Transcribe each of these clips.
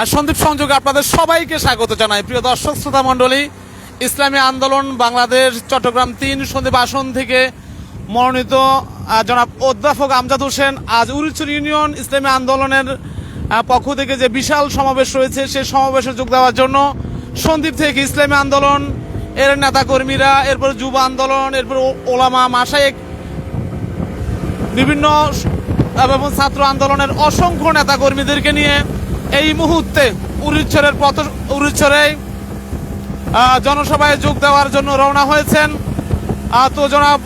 আর সন্দীপ সংযোগে আপনাদের সবাইকে স্বাগত জানাই। প্রিয় দর্শক, শ্রোতা মণ্ডলী, ইসলামী আন্দোলন, বাংলাদেশ, চট্টগ্রাম তিন সন্দীপ আসন থেকে মনোনীত জনাব অধ্যাপক আমজাদ হোসেন। আজ উরিচুর ইউনিয়ন ইসলামী আন্দোলনের পক্ষ থেকে যে বিশাল সমাবেশ রয়েছে সেই সমাবেশে যোগ দেওয়ার জন্য সন্দীপ থেকে ইসলামী আন্দোলন, এর নেতাকর্মীরা, এরপর যুব আন্দোলন, এরপর ওলামা মাসায়েক বিভিন্ন এবং ছাত্র আন্দোলনের অসংখ্য নেতাকর্মীদেরকে নিয়ে এই মুহূর্তে উরিচ্ছরের পথ উরিচ্ছরে জনসভায় যোগ দেওয়ার জন্য রওনা হয়েছেন। তো জনাব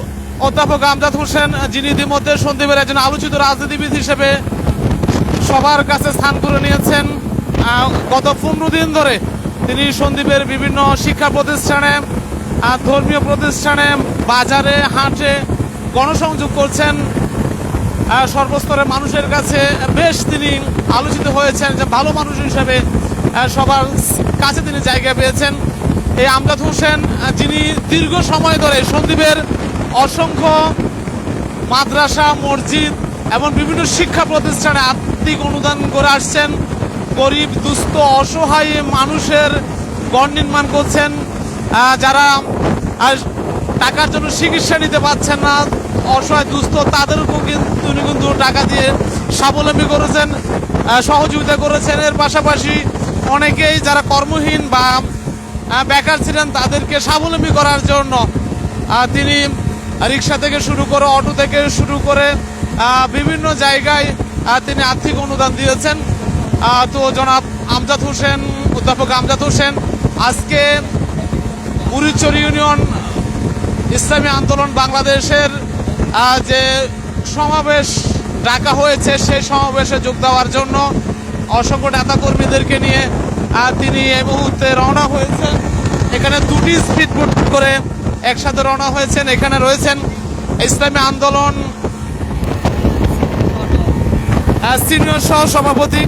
অধ্যাপক আমজাদ হোসেন, যিনি ইতিমধ্যে সন্দীপের একজন আলোচিত রাজনীতিবিদ হিসেবে সবার কাছে স্থান করে নিয়েছেন। গত পনেরো দিন ধরে তিনি সন্দীপের বিভিন্ন শিক্ষা প্রতিষ্ঠানে ধর্মীয় প্রতিষ্ঠানে বাজারে, হাটে গণসংযোগ করছেন। সর্বস্তরের মানুষের কাছে বেশ তিনি আলোচিত হয়েছেন যে ভালো মানুষ হিসেবে সবার কাছে তিনি জায়গা পেয়েছেন। এই আমজাদ হোসেন যিনি দীর্ঘ সময় ধরে সন্দীপের অসংখ্য মাদ্রাসা, মসজিদ এবং বিভিন্ন শিক্ষা প্রতিষ্ঠানে আর্থিক অনুদান করে আসছেন। গরিব, দুস্থ, অসহায় মানুষের গড় নির্মাণ করছেন। যারা টাকার জন্য চিকিৎসা নিতে পারছেন না। অসহায় দুস্থ তাদেরকেও কিন্তু তিনি কিন্তু টাকা দিয়ে স্বাবলম্বী করেছেন সহযোগিতা করেছেন। এর পাশাপাশি অনেকেই যারা কর্মহীন বা বেকার ছিলেন, তাদেরকে স্বাবলম্বী করার জন্য তিনি রিক্সা থেকে শুরু করে, অটো থেকে শুরু করে বিভিন্ন জায়গায় তিনি আর্থিক অনুদান দিয়েছেন। তো জনাব আমজাদ হোসেন, অধ্যাপক আমজাদ হোসেন, আজকে বুড়িচর ইউনিয়ন ইসলামী আন্দোলন বাংলাদেশের যে সমাবেশ ডাকা হয়েছে, সেই সমাবেশে যোগ দেওয়ার জন্য অসংখ্য নেতাকর্মীদেরকে নিয়ে তিনি এই মুহূর্তে রওনা হয়েছেন। এখানে দুটি স্পিড বোট করে একসাথে রওনা হয়েছেন। এখানে রয়েছেন ইসলামী আন্দোলন সিনিয়র সহ সভাপতি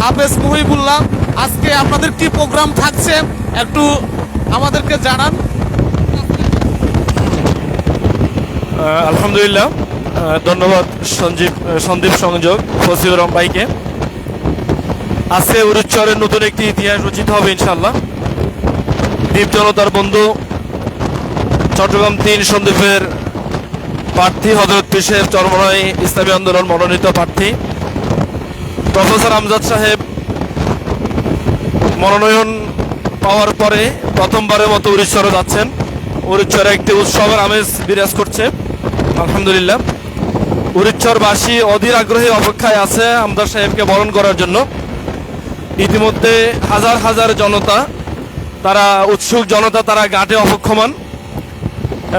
হাফেজ মুহিবুল্লাহ। আজকে আপনাদের কি প্রোগ্রাম থাকছে একটু আমাদেরকে জানান। আলহামদুলিল্লাহ। ধন্যবাদ সঞ্জীব সন্দীপ সংযোগ ফসিউর রহমান ভাইকে। আজকে উরুচ্চরের নতুন একটি ইতিহাস রচিত হবে ইনশাল্লাহ দ্বীপ জনতার বন্ধু চট্টগ্রাম তিন সন্দীপের প্রার্থী হজরত পিসের চরমনাই ইসলামী আন্দোলন মনোনীত প্রার্থী। প্রফেসর আমজাদ সাহেব মনোনয়ন পাওয়ার পরে প্রথমবারের মতো উড়িষ্যারে যাচ্ছেন। উড়িষ্যারে একটি উৎসবের আমেজ বিরাজ করছে। আলহামদুলিল্লাহ। উড়িষ্যরবাসী অধীর আগ্রহে অপেক্ষায় আছে আমদার সাহেবকে বরণ করার জন্য। ইতিমধ্যে হাজার হাজার জনতা, তারা উৎসুক জনতা, তারা ঘাটে অপক্ষমান।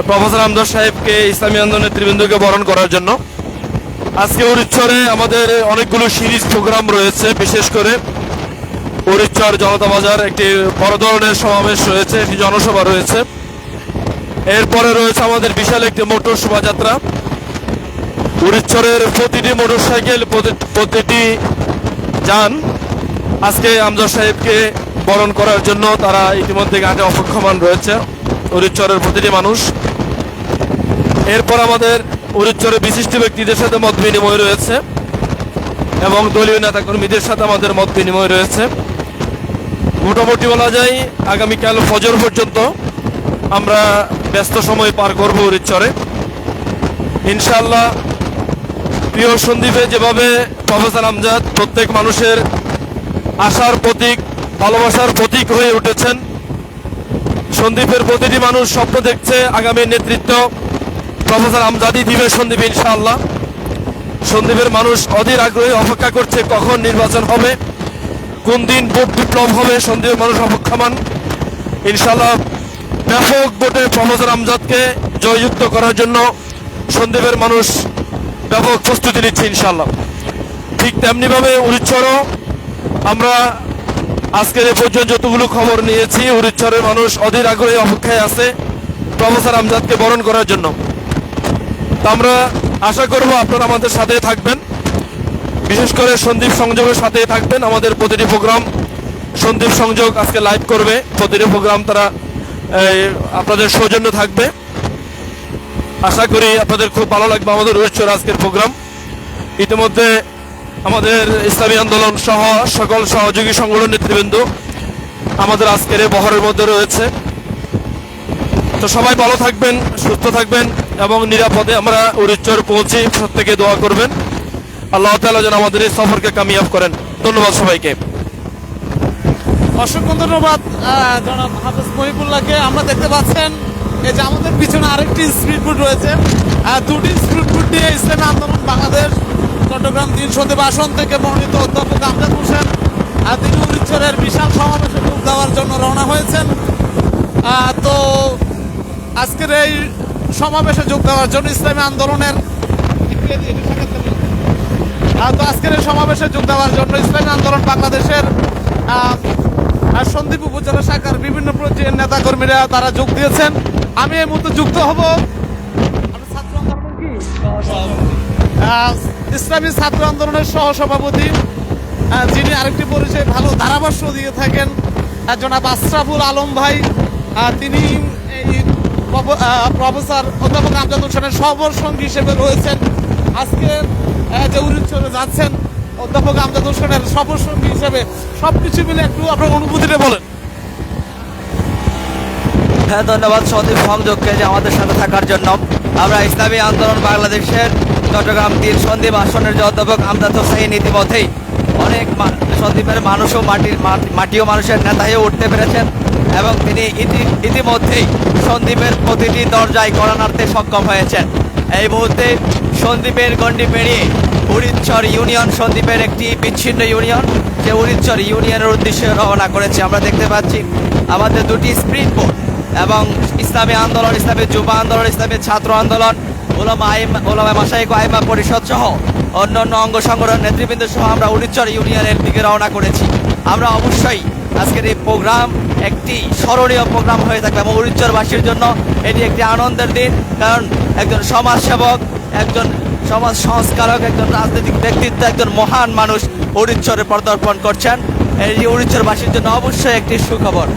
প্রফেসর আমদার সাহেবকে ইসলামী আন্দোলনের নেতৃবৃন্দকে বরণ করার জন্য। আজকে উড়িষ্যরে আমাদের অনেকগুলো সিরিজ প্রোগ্রাম রয়েছে, বিশেষ করে উড়িষ্যার জনতা বাজার একটি বড় ধরনের সমাবেশ রয়েছে, একটি জনসভা রয়েছে। এরপরে রয়েছে আমাদের বিশাল একটি মোটর শোভাযাত্রা উড়িষ্যরের প্রতিটি মোটর সাইকেল প্রতিটি যান আজকে আমজাদ সাহেবকে বরণ করার জন্য তারা ইতিমধ্যে ঘাটে অপেক্ষমান রয়েছে। উড়িষ্যরের প্রতিটি মানুষ। এরপর আমাদের উড়িষ্যরের বিশিষ্ট ব্যক্তিদের সাথে মত বিনিময় রয়েছে এবং দলীয় নেতাকর্মীদের সাথে আমাদের মত বিনিময় রয়েছে। মোটামুটি বলা যায়, আগামীকাল ফজর পর্যন্ত আমরা ব্যস্ত সময় পার করব উড়িচ্চরে ইনশাল্লাহ প্রিয় সন্দীপে যেভাবে প্রফেসর আমজাদ প্রত্যেক মানুষের আশার প্রতীক, ভালোবাসার প্রতীক হয়ে উঠেছেন। সন্দীপের প্রতিটি মানুষ স্বপ্ন দেখছে আগামী নেতৃত্ব প্রফেসর আমজাদই দিবে সন্দীপ ইনশাআল্লাহ। সন্দীপের মানুষ অধীর আগ্রহে অপেক্ষা করছে কখন নির্বাচন হবে, কোন দিন ভোট বিপ্লব হবে, সন্দীপের মানুষ অপেক্ষামান। ইনশাল্লাহ ব্যাপক ভোটে প্রফেসর আমজাদকে জয়যুক্ত করার জন্য সন্দীপের মানুষ ব্যাপক প্রস্তুতি নিচ্ছে ইনশাল্লাহ ঠিক তেমনিভাবে উড়িচ্ছরও আমরা আজকের এ পর্যন্ত যতগুলো খবর নিয়েছি উড়িচ্ছরের মানুষ অধীর আগ্রহে অপেক্ষায় আছে প্রফেসর আমজাদকে বরণ করার জন্য। তা আমরা আশা করব আপনারা আমাদের সাথে থাকবেন। বিশেষ করে সন্দীপ সংযোগের সাথে থাকবেন। আমাদের প্রতিটি প্রোগ্রাম সন্দীপ সংযোগ আজকে লাইভ করবে। প্রতিটি প্রোগ্রাম তারা আপনাদের সৌজন্য থাকবে। আশা করি আপনাদের খুব ভালো লাগবে আমাদের রয়েছে আজকের প্রোগ্রাম। ইতিমধ্যে আমাদের ইসলামী আন্দোলন সহ সকল সহযোগী সংগঠন নেতৃবৃন্দ আমাদের আজকের এই বহরের মধ্যে রয়েছে। তো সবাই ভালো থাকবেন, সুস্থ থাকবেন এবং নিরাপদে আমরা উরিচ্চর পৌঁছে প্রত্যেকে দোয়া করবেন। আল্লাহ তাআলা যেন আমাদের এই সফরকে কামিয়াব করেন। ধন্যবাদ সবাইকে। অসংখ্য ধন্যবাদ জনাব হাফেজ মহিবুল্লাহকে। আমরা দেখতে পাচ্ছেন, এই যে আমাদের পিছনে আরেকটি স্পিড বুট রয়েছে। দুটি স্পিড বুট দিয়ে ইসলামী আন্দোলন বাংলাদেশ, চট্টগ্রাম তিন সন্দীপ আসন থেকে মনোনীত অধ্যাপক আমজাদ হোসেন তিনি উড়িচ্ছরের বিশাল সমাবেশে যোগ দেওয়ার জন্য রওনা হয়েছেন। তো আজকের এই সমাবেশে যোগ দেওয়ার জন্য ইসলামী আন্দোলনের তো আজকের এই সমাবেশে যোগ দেওয়ার জন্য ইসলামী আন্দোলন বাংলাদেশের আর সন্দীপ উপজেলা শাখার বিভিন্ন পর্যায়ের নেতা কর্মীরা তারা যোগ দিয়েছেন। আমি এই মুহূর্তে যুক্ত হব? ইসলামী ছাত্র আন্দোলনের সহ সভাপতি যিনি আরেকটি পরিচয় ভালো ধারাভাষ্য দিয়ে থাকেন জনাব আশরাফুল আলম ভাই। তিনি এই প্রফেসর অধ্যাপক আমজাদ হোসেনের সফর সঙ্গী হিসেবে রয়েছেন। আজকে যে উড়িষ্যা যাচ্ছেন অধ্যাপক আমজাদ হোসেনের সফর সঙ্গী হিসেবে সবকিছু মিলে একটু আপনার অনুভূতিটা বলেন। হ্যাঁ ধন্যবাদ সন্দীপ সংযোগকে যে আমাদের সাথে থাকার জন্য। আমরা ইসলামী আন্দোলন বাংলাদেশের চট্টগ্রাম তিন সন্দীপ আসনের যে অধ্যাপক আমদাদ হোসেন ইতিমধ্যেই অনেক সন্দীপের মানুষও মাটির মাটিও মানুষের নেতা হয়ে উঠতে পেরেছেন। এবং তিনি ইতি, ইতিমধ্যেই সন্দীপের প্রতিটি দরজায় নাড়তে সক্ষম হয়েছেন। এই মুহূর্তে সন্দীপের গণ্ডি পেরিয়ে উড়িচ্ছর ইউনিয়ন সন্দীপের একটি বিচ্ছিন্ন ইউনিয়ন, যে উড়িচ্ছর ইউনিয়নের উদ্দেশ্যে রওনা করেছে। আমরা দেখতে পাচ্ছি আমাদের দুটি স্প্রিট বোর্ড এবং ইসলামী আন্দোলন, ইসলামী যুব আন্দোলন, ইসলামী ছাত্র আন্দোলন, ওলামা আইমা, ওলামা মাসাইক আইমা পরিষদ সহ অন্যান্য অঙ্গ সংগঠন নেতৃবৃন্দ সহ আমরা উড়িচ্ছর ইউনিয়নের দিকে রওনা করেছি। আমরা অবশ্যই আজকের এই প্রোগ্রাম একটি স্মরণীয় প্রোগ্রাম হয়ে থাকবে এবং উড়িচ্ছরবাসীর জন্য এটি একটি আনন্দের দিন, কারণ একজন সমাজসেবক, একজন সমাজ সংস্কারক, একজন রাজনৈতিক ব্যক্তিত্ব, একজন মহান মানুষ উড়িচ্ছরে পদার্পণ করছেন। এই উড়িচ্ছরবাসীর জন্য অবশ্যই একটি সুখবর।